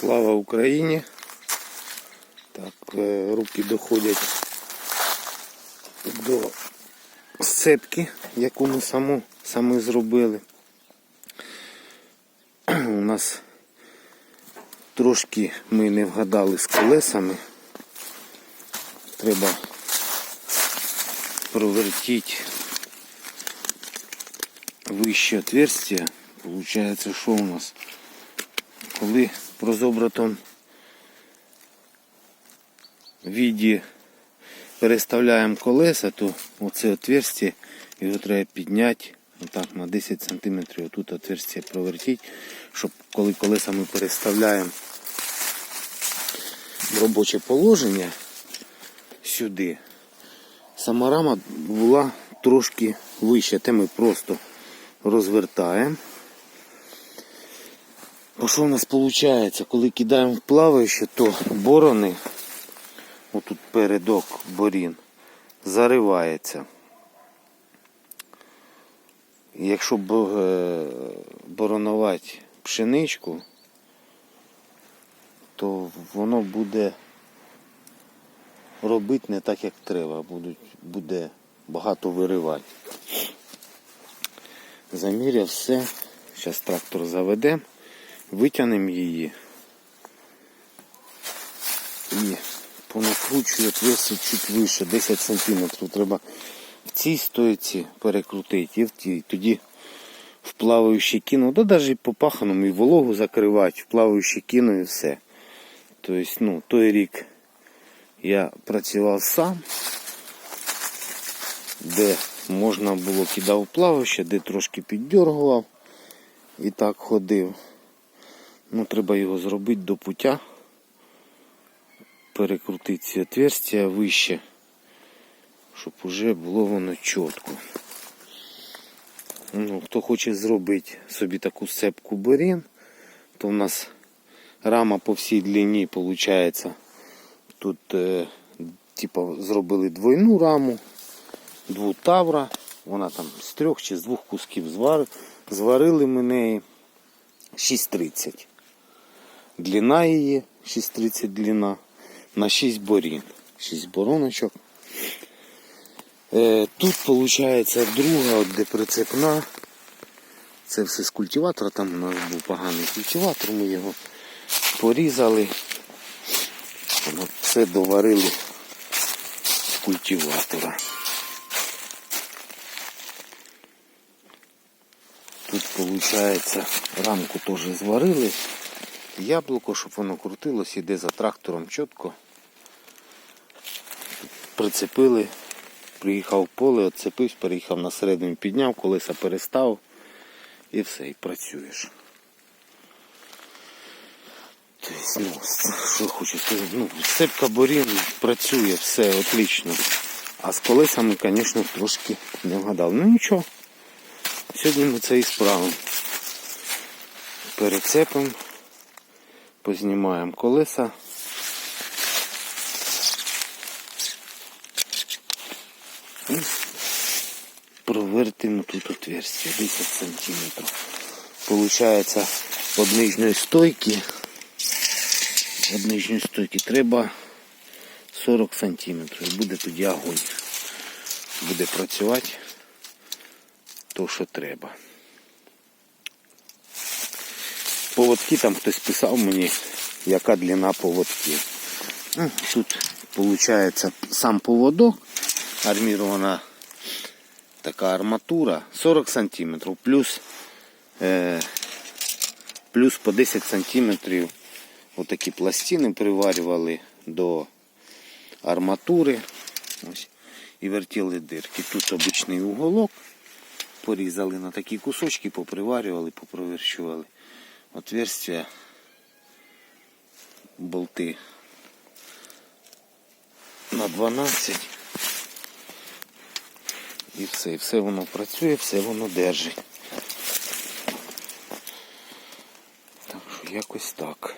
Слава Україні. Так, е, руки доходять до сцепки, яку ми саму, самі зробили. У нас трошки ми не вгадали з колесами. Треба провертіть вище отверстие. Получается, що у нас? Коли прозобратом віді переставляємо колеса, то оце отверстие його треба підняти отак на 10 см. Тут отверстие провертіть, щоб коли колеса ми переставляємо в робоче положення сюди, сама рама була трошки вища, те ми просто розвертаємо. Бо що в нас виходить? Коли кидаємо в плаваюче, то борони, отут передок борін, заривається. Якщо е, боронувати пшеничку, то воно буде робити не так, як треба, Будуть, буде багато виривати. Заміряв все. Зараз трактор заведемо, витягнемо її і понакручую отверстие чуть вище, 10 см. Треба в цій стойці перекрутити і в тій. Тоді в плаваючі кину, да навіть по паханому і вологу закривати, в плаваючі кину і все. Тобто, ну, той рік я працював сам, де можна було кидав плаваще, де трошки піддергував і так ходив. Ну, треба його зробити до пуття, перекрутити ці отверстия вище, щоб уже було воно чітко. Ну, хто хоче зробити собі таку сцепку борін, то в нас рама по всій длині виходить. Тут е, типа, зробили двойну раму, двутавра. Вона там з трьох чи з двох кусків звар... зварили ми неї 6,30. Длина її 6,30 длина на 6 борін. 6 бороночок. Е, тут виходить друга, от де прицепна. Це все з культиватора, там у нас був поганий культиватор, ми його порізали. Все доварили з культиватора. Тут виходить рамку теж зварили. Яблуко, щоб воно крутилось, іде за трактором чітко. Прицепили, приїхав в поле, отцепився, переїхав на середину, підняв, колеса перестав і все, і працюєш. Тобто, ну, що хочу сказати, ну, сцепка борін працює, все отлично. А з колесами, звісно, трошки не вгадав. Ну нічого. Сьогодні ми це і справимо. Перецепимо, познімаємо колеса. І провертимо тут отверстие 10 сантиметрів. Получається від нижньої стойки від нижньої стойки треба 40 сантиметрів. І буде тоді огонь. Буде працювати то, що треба. Поводки там хтось писав мені, яка длина поводків. Тут виходить сам поводок, армірована така арматура 40 см, плюс, е, плюс по 10 см отакі пластини приварювали до арматури. Ось, і вертіли дирки. Тут обичний уголок. Порізали на такі кусочки, поприварювали, попроверчували. Отверстия, болти на 12. І все, і все воно працює, все воно держить. Так що якось так.